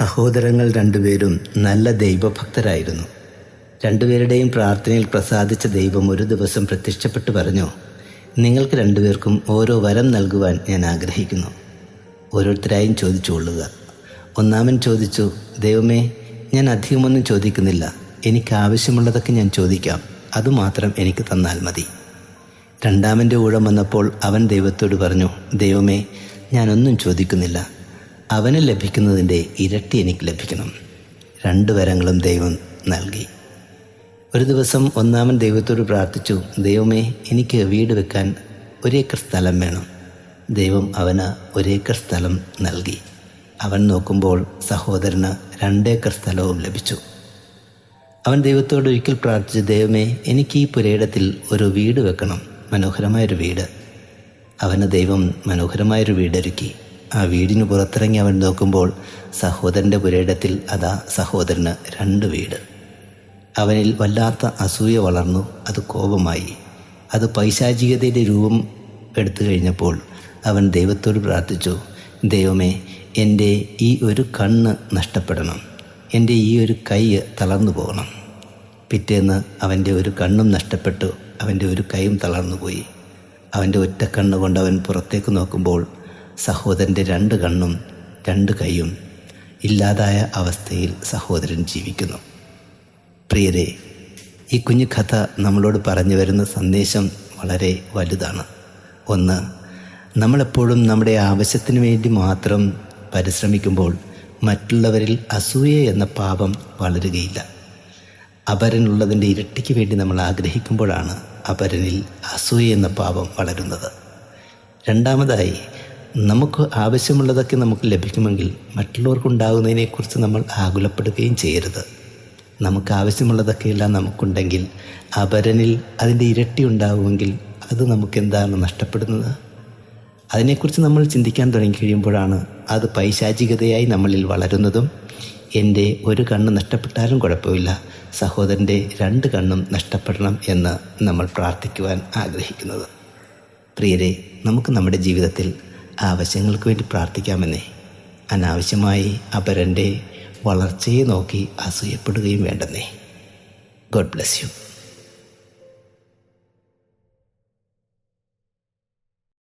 സഹോദരങ്ങൾ രണ്ടുപേരും നല്ല ദൈവഭക്തരായിരുന്നു. രണ്ടുപേരുടെയും പ്രാർത്ഥനയിൽ പ്രസാദിച്ച ദൈവം ഒരു ദിവസം പ്രത്യക്ഷപ്പെട്ടു പറഞ്ഞു നിങ്ങൾക്ക് രണ്ടുപേർക്കും ഓരോ വരം നൽകുവാൻ ഞാൻ ആഗ്രഹിക്കുന്നു. ഓരോരുത്തരായും ചോദിച്ചുകൊള്ളുക ഒന്നാമൻ ചോദിച്ചു ദൈവമേ ഞാൻ അധികമൊന്നും ചോദിക്കുന്നില്ല. എനിക്ക് ആവശ്യമുള്ളതൊക്കെ ഞാൻ ചോദിക്കാം. അതുമാത്രം എനിക്ക് തന്നാൽ മതി. രണ്ടാമന്റെ ഊഴം വന്നപ്പോൾ അവൻ ദൈവത്തോട് പറഞ്ഞു ദൈവമേ ഞാനൊന്നും ചോദിക്കുന്നില്ല. അവന് ലഭിക്കുന്നതിന്റെ ഇരട്ടി എനിക്ക് ലഭിക്കണം. രണ്ട് വരങ്ങളും ദൈവം നൽകി. ഒരു ദിവസം ഒന്നാമൻ ദൈവത്തോട് പ്രാർത്ഥിച്ചു ദൈവമേ എനിക്ക് വീട് വെക്കാൻ ഒരേക്കർ സ്ഥലം വേണം. ദൈവം അവന് ഒരേക്കർ സ്ഥലം നൽകി. അവൻ നോക്കുമ്പോൾ സഹോദരന് രണ്ടേക്കർ സ്ഥലവും ലഭിച്ചു. അവൻ ദൈവത്തോട് ഒരിക്കൽ പ്രാർത്ഥിച്ചു ദൈവമേ എനിക്ക് ഈ പുരയിടത്തിൽ ഒരു വീട് വെക്കണം മനോഹരമായൊരു വീട്. അവന് ദൈവം മനോഹരമായൊരു വീടൊരുക്കി. ആ വീടിന് പുറത്തിറങ്ങി അവൻ നോക്കുമ്പോൾ സഹോദരന്റെ പുരയിടത്തിൽ അതാ സഹോദരന് രണ്ട് വീട്. അവനിൽ വല്ലാത്ത അസൂയ വളർന്നു അത് കോപമായി. അത് പൈശാചികതയുടെ രൂപം എടുത്തു കഴിഞ്ഞപ്പോൾ അവൻ ദൈവത്തോട് പ്രാർത്ഥിച്ചു ദൈവമേ എന്റെ ഈ ഒരു കണ്ണ് നഷ്ടപ്പെടണം. എന്റെ ഈ ഒരു കൈ തളർന്നു പോകണം. പിറ്റേന്ന് അവന്റെ ഒരു കണ്ണും നഷ്ടപ്പെട്ടു അവന്റെ ഒരു കൈയും തളർന്നു പോയി അവന്റെ ഒറ്റ കണ്ണ് കൊണ്ട് അവൻ പുറത്തേക്ക് നോക്കുമ്പോൾ സഹോദരന്റെ രണ്ട് കണ്ണും രണ്ട് കൈയും ഇല്ലാതായ അവസ്ഥയിൽ സഹോദരൻ ജീവിക്കുന്നു. പ്രിയരെ ഈ കുഞ്ഞു കഥ നമ്മളോട് പറഞ്ഞു വരുന്ന സന്ദേശം വളരെ വലുതാണ്. ഒന്ന് നമ്മളെപ്പോഴും നമ്മുടെ ആവശ്യത്തിന് വേണ്ടി മാത്രം പരിശ്രമിക്കുമ്പോൾ മറ്റുള്ളവരിൽ അസൂയ എന്ന പാപം വളരുകയില്ല. അപരനുള്ളതിന്റെ ഇരട്ടിക്ക് വേണ്ടി നമ്മൾ ആഗ്രഹിക്കുമ്പോഴാണ് അപരനിൽ അസൂയ എന്ന പാപം വളരുന്നത്. രണ്ടാമതായി നമുക്ക് ആവശ്യമുള്ളതൊക്കെ നമുക്ക് ലഭിക്കുമെങ്കിൽ മറ്റുള്ളവർക്കുണ്ടാകുന്നതിനെക്കുറിച്ച് നമ്മൾ ആകുലപ്പെടുകയും ചെയ്യരുത്. നമുക്ക് ആവശ്യമുള്ളതൊക്കെയെല്ലാം നമുക്കുണ്ടെങ്കിൽ അപരനിൽ അതിന്റെ ഇരട്ടി ഉണ്ടാകുമെങ്കിൽ അത് നമുക്കെന്താണ് നഷ്ടപ്പെടുന്നത്? അതിനെക്കുറിച്ച് നമ്മൾ ചിന്തിക്കാൻ തുടങ്ങി കഴിയുമ്പോഴാണ് അത് പൈശാചികതയായി നമ്മളിൽ വളരുന്നതും എന്റെ ഒരു കണ്ണ് നഷ്ടപ്പെട്ടാലും കുഴപ്പമില്ല സഹോദരന്റെ രണ്ട് കണ്ണും നഷ്ടപ്പെടണം എന്ന് നമ്മൾ പ്രാർത്ഥിക്കുവാൻ ആഗ്രഹിക്കുന്നത്. പ്രിയരെ നമുക്ക് നമ്മുടെ ജീവിതത്തിൽ ആവശ്യങ്ങൾക്ക് വേണ്ടി പ്രാർത്ഥിക്കാമെന്നേ. അനാവശ്യമായി അപരന്റെ വളർച്ചയെ നോക്കി അസൂയപ്പെടുകയും വേണ്ടെന്നേ. God bless you